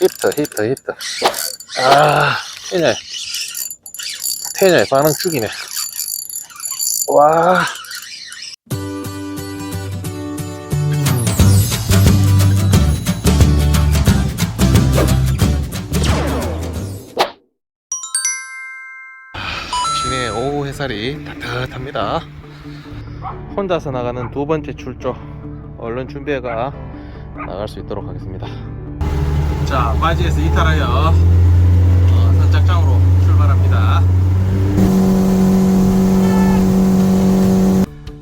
히트, 히트, 히트. 아, 테냐. 테냐의 반응 죽이네. 와. 진해 오후 햇살이 따뜻합니다. 혼자서 나가는 두 번째 출조. 얼른 준비해가 나갈 수 있도록 하겠습니다. 자, 바지에서 이탈하여 어, 선착장으로 출발합니다.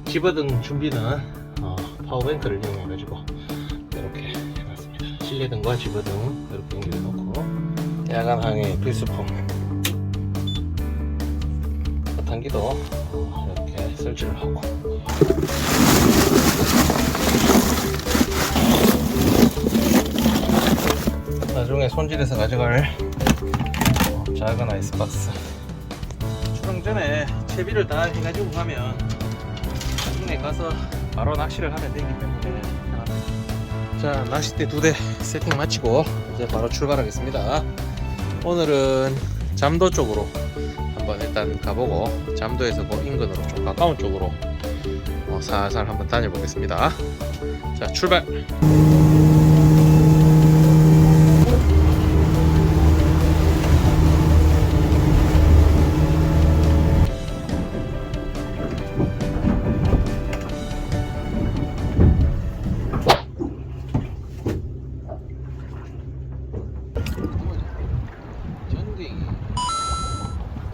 집어등 준비는 어, 파워뱅크를 이용해 가지고 이렇게 해놨습니다. 실내등과 집어등 이렇게 연결해 놓고 야간 항해 필수품 어, 이렇게 설치를 하고 손질해서 가져갈 어, 작은 아이스박스. 출항 전에 채비를 다 해가지고 가면 나중에 가서 바로 낚시를 하면 되기 때문에. 자 낚싯대 두 대 세팅 마치고 이제 바로 출발하겠습니다. 오늘은 잠도 쪽으로 한번 일단 가보고 잠도에서 그 인근으로 좀 가까운 쪽으로 어, 살살 한번 다녀보겠습니다. 자 출발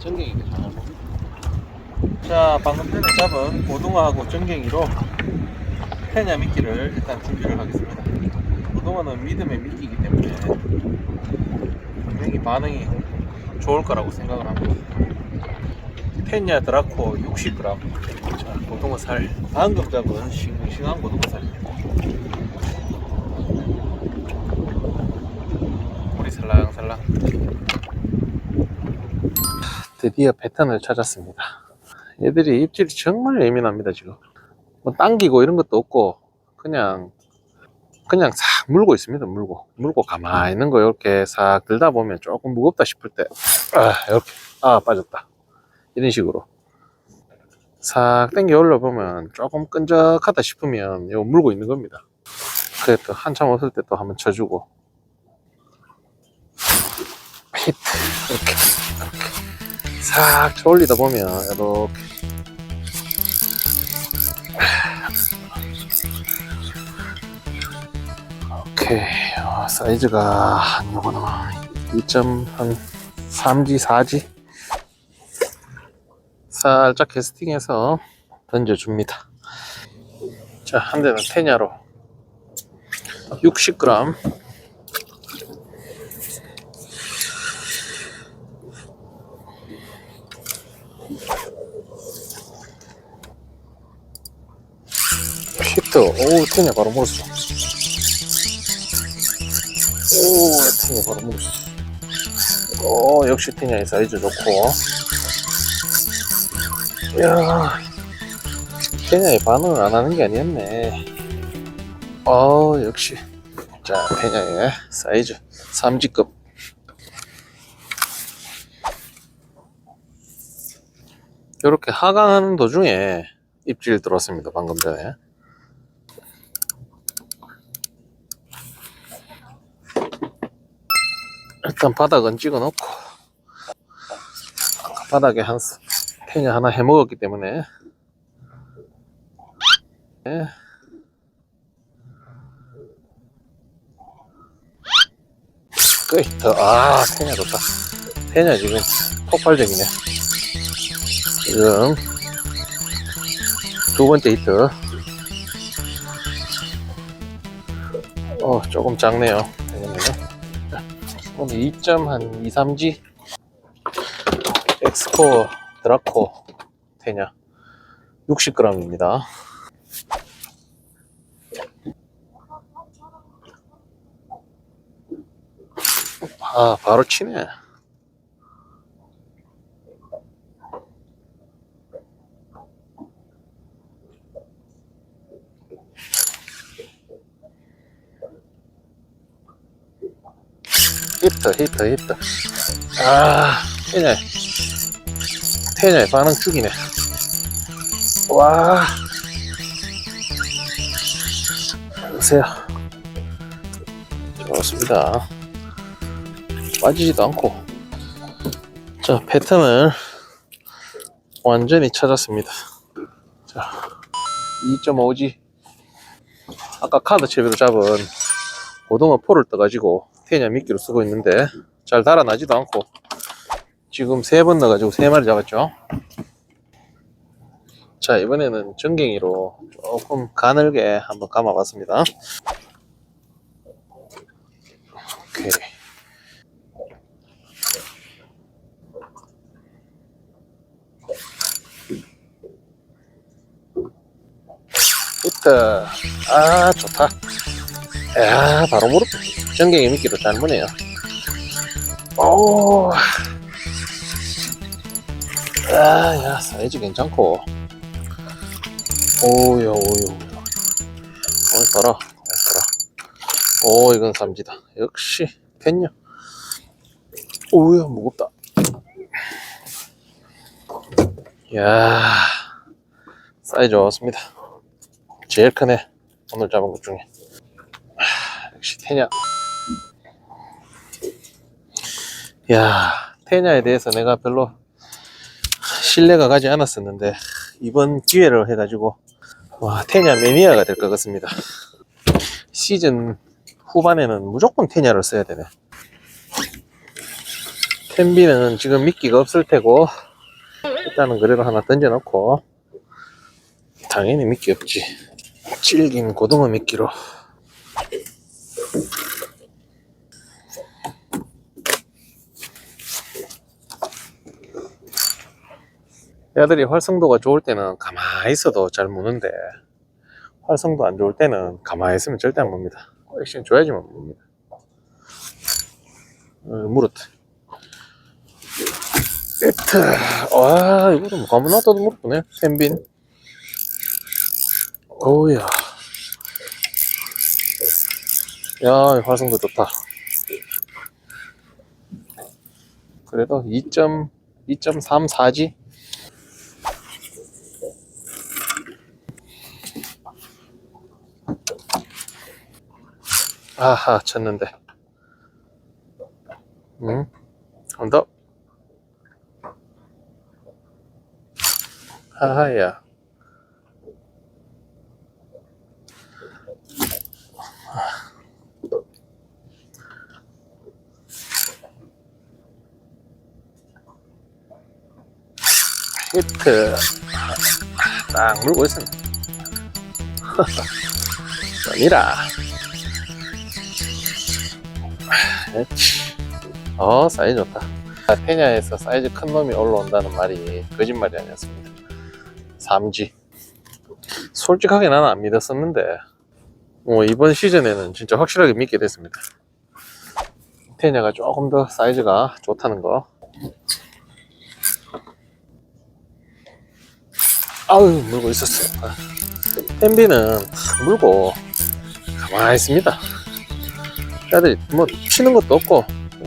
전갱이가 잘하고. 자 방금 전에 잡은 고등어하고 전갱이로 페냐 미끼를 일단 준비를 하겠습니다. 고등어는 믿음의 미끼이기 때문에 분명히 반응이 좋을 거라고 생각을 합니다. 페냐 드라코 60g 자 고등어 살 방금 잡은 싱싱한 고등어 살입니다 꼬리 살랑살랑 드디어 패턴을 찾았습니다. 얘들이 입질이 정말 예민합니다, 지금. 뭐 당기고 이런 것도 없고, 그냥, 그냥 싹 물고 있습니다, 물고. 물고 가만히 있는 거 이렇게 싹 들다 보면 조금 무겁다 싶을 때, 아, 이렇게, 아, 빠졌다. 이런 식으로. 싹 당겨 올려보면 조금 끈적하다 싶으면 이거 물고 있는 겁니다. 그래 또 한참 없을 때 또 한번 쳐주고. 히트, 싹 올리다 보면. 이렇게 오케이. 어, 사이즈가 한 요거는 2.3G 4G 살짝 캐스팅해서 던져줍니다. 자 한 대는 테냐로. 60g 히트 오 테냐 바로 물었어. 오 테냐 바로 물었어. 오 역시 테냐의 사이즈 좋고. 이야 테냐의 반응을 안 하는 게 아니었네. 어 역시. 자 테냐의 사이즈 3G급. 이렇게 하강하는 도중에 입질 들어왔습니다 방금 전에 일단 바닥은 찍어 놓고 바닥에 한 스- 페냐 하나 해 먹었기 때문에. 네. 끝. 아 페냐 좋다. 페냐 지금 폭발적이네. 지금 두 번째 히트. 어 조금 작네요 왜냐면 오늘 2점 한 2, 3G 엑스코어 드라코 되냐? 60g입니다. 아 바로 치네 히터 히터 히터. 아 테냐 테냐의 반응 죽이네. 와. 보세요. 좋습니다. 빠지지도 않고. 자 패턴을 완전히 찾았습니다. 자 2.5G 아까 카드 채비로 잡은 고등어 포를 떠가지고 테냐 미끼로 쓰고 있는데 잘 달아나지도 않고 지금 세 번 넣어가지고 세 마리 잡았죠. 자 이번에는 전갱이로 조금 가늘게 한번 감아봤습니다. 오케이. 히트 아 좋다. 야 바로 무릎 전갱이 미끼로 잘 무네요. 오. 아 야 사이즈 괜찮고. 오야 오야 오이 봐라 오이 봐라. 오 이건 삼지다. 역시 팬냐 오야 무겁다. 야 사이즈 좋습니다. 제일 크네 오늘 잡은 것 중에. 하, 역시 테냐 야 테냐에 대해서 내가 별로 신뢰가 가지 않았었는데 이번 기회를 해가지고 와 테냐 매니아가 될 것 같습니다. 시즌 후반에는 무조건 테냐를 써야 되네. 텐비는 지금 미끼가 없을 테고 일단은 그래도 하나 던져놓고 당연히 미끼 없지. 질긴 고등어 미끼로 애들이 활성도가 좋을 때는 가만히 있어도 잘 무는데 활성도 안 좋을 때는 가만히 있으면 절대 안 뭅니다. 액션 줘야지만 뭅니다. 어, 물었다 에트. 와 이거도 뭐 가만 놔둬도 물었네 샌빈. 오우야. 야 활성도 좋다. 그래도 2.2.34G 아하 쳤는데. 응? 한더. 하하야. 히트. 딱 물고 있습니다. 아니라 어 사이즈 좋다. 아, 테냐에서 사이즈 큰 놈이 올라온다는 말이 거짓말이 아니었습니다. 3G 솔직하게 나는 안 믿었었는데 뭐 이번 시즌에는 진짜 확실하게 믿게 됐습니다. 테냐가 조금 더 사이즈가 좋다는 거. 아유 물고 있었어 아, 텐비는 물고 가만히 있습니다 애들이 뭐 치는 것도 없고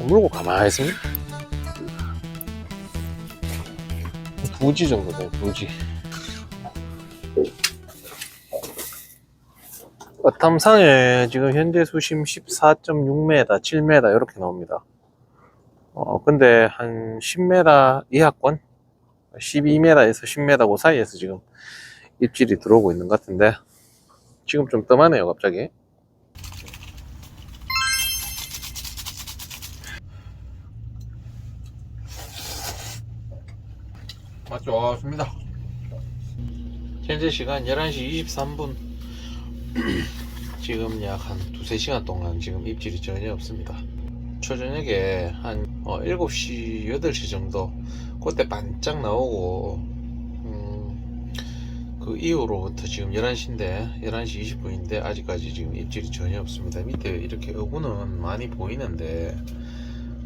물고 가만히 있습니다 2G 정도 돼요 2G 어탐상에 지금 현재 수심 14.6m, 7m 이렇게 나옵니다. 어 근데 한 10m 이하권, 12m에서 10m 그 사이에서 지금 입질이 들어오고 있는 것 같은데 지금 좀 뜸하네요 갑자기. 좋습니다. 현재 시간 11시 23분. 지금 약 한 두세 시간 동안 지금 입질이 전혀 없습니다. 초저녁에 한 어, 7시, 8시 정도 그때 반짝 나오고 음, 그 이후로부터 지금 11시인데 11시 20분인데 아직까지 지금 입질이 전혀 없습니다. 밑에 이렇게 어구는 많이 보이는데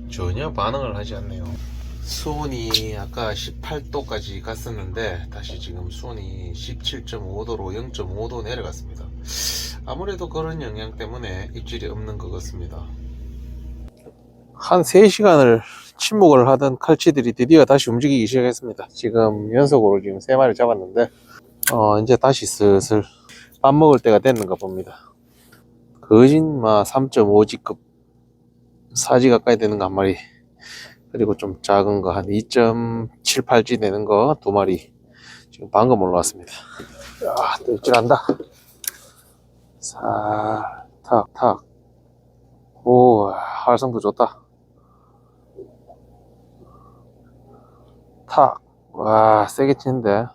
전혀 반응을 하지 않네요. 수온이 아까 18도까지 갔었는데 다시 지금 수온이 17.5도로 0.5도 내려갔습니다. 아무래도 그런 영향 때문에 입질이 없는 것 같습니다. 한 3시간을 침묵을 하던 칼치들이 드디어 다시 움직이기 시작했습니다. 지금 연속으로 지금 3마리 잡았는데, 어, 이제 다시 슬슬 밥 먹을 때가 됐는가 봅니다. 거진마 3.5G급 4G 가까이 되는 거 한 마리, 그리고 좀 작은 거 한 2.78G 되는 거 두 마리 지금 방금 올라왔습니다. 야, 또 입질한다. 살, 탁, 탁. 오, 활성도 좋다. 탁. 와, 세게 치는데.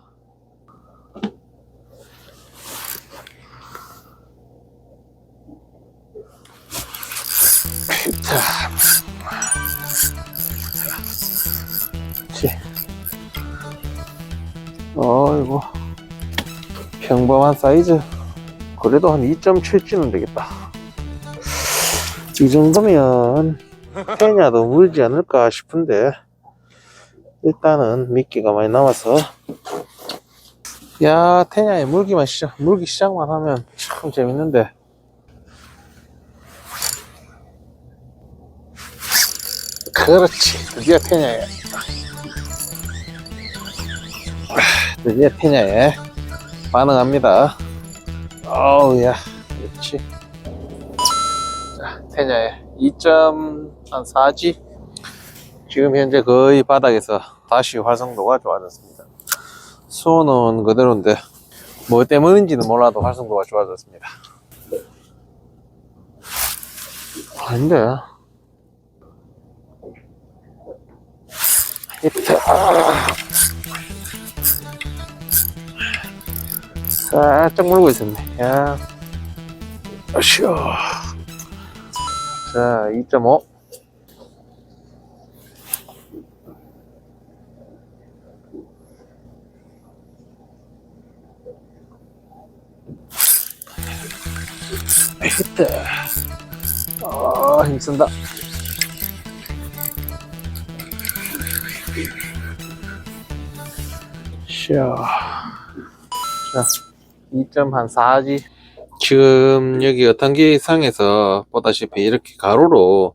자. 어이구. 평범한 사이즈. 그래도 한 2.7 찌는 되겠다. 이 정도면 페냐도 물지 않을까 싶은데 일단은 미끼가 많이 남아서 야 테냐에 물기만 시작 물기 시작만 하면 참 재밌는데 그렇지 드디어 테냐에 아, 드디어 테냐에 반응합니다. 어우야 그렇지 자 테냐에 2.4G 지금 현재 거의 바닥에서 다시 활성도가 좋아졌습니다. 수온은 그대로인데 뭐 때문인지는 몰라도 활성도가 좋아졌습니다. 아닌데. 히트 살짝 물고 있었네. 야. 으쌰 자2.5 히트 아 힘쓴다. 샤. 자, 2.4G. 지금 여기 어탕기상에서 보다시피 이렇게 가로로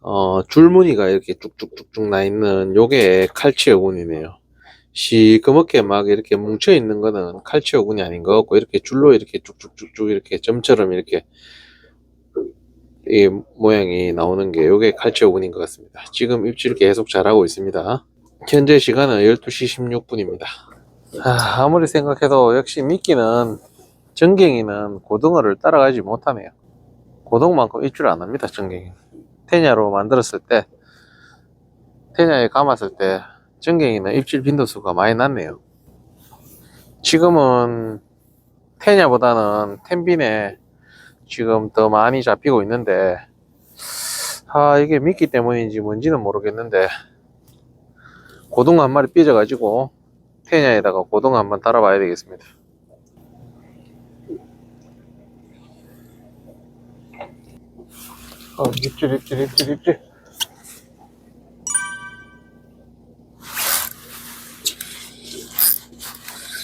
어, 줄무늬가 이렇게 쭉쭉쭉쭉 나 있는 요게 칼치어군이네요. 시커멓게 막 이렇게 뭉쳐 있는 거는 칼치어군이 아닌 것 같고 이렇게 줄로 이렇게 쭉쭉쭉쭉 이렇게 점처럼 이렇게 이 모양이 나오는 게 요게 칼치어군인 것 같습니다. 지금 입질 계속 잘하고 있습니다. 현재 시간은 12시 16분입니다. 아, 무리 생각해도 역시 미끼는 전갱이는 고등어를 따라가지 못하네요. 고등만큼 입질 안 합니다, 전갱이. 테냐로 만들었을 때, 테냐에 감았을 때, 전갱이는 입질 빈도수가 많이 낮네요. 지금은 테냐보다는 텐빈에 지금 더 많이 잡히고 있는데, 아, 이게 미끼 때문인지 뭔지는 모르겠는데, 고등어 한 마리 삐져가지고 테냐에다가 고등어 한번 달아봐야 되겠습니다. 어, 입질, 입질, 입질, 입질.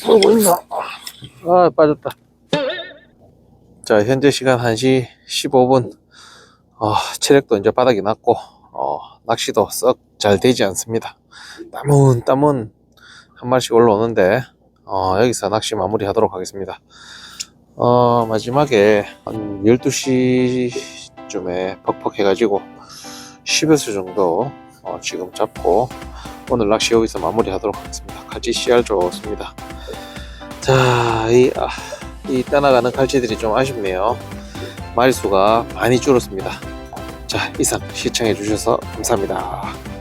어, 뭐 있나? 아, 빠졌다. 자, 현재 시간 1시 15분. 어, 체력도 이제 바닥이 났고, 어, 낚시도 썩 잘 되지 않습니다. 땀은 땀은 한 마리씩 올라오는데 어, 여기서 낚시 마무리 하도록 하겠습니다. 어, 마지막에 한 12시쯤에 퍽퍽 해가지고 10여 수 정도 어, 지금 잡고 오늘 낚시 여기서 마무리 하도록 하겠습니다. 칼치 CR 좋습니다. 자, 이, 아, 이 떠나가는 칼치들이 좀 아쉽네요. 마리수가 많이 줄었습니다. 자, 이상 시청해 주셔서 감사합니다.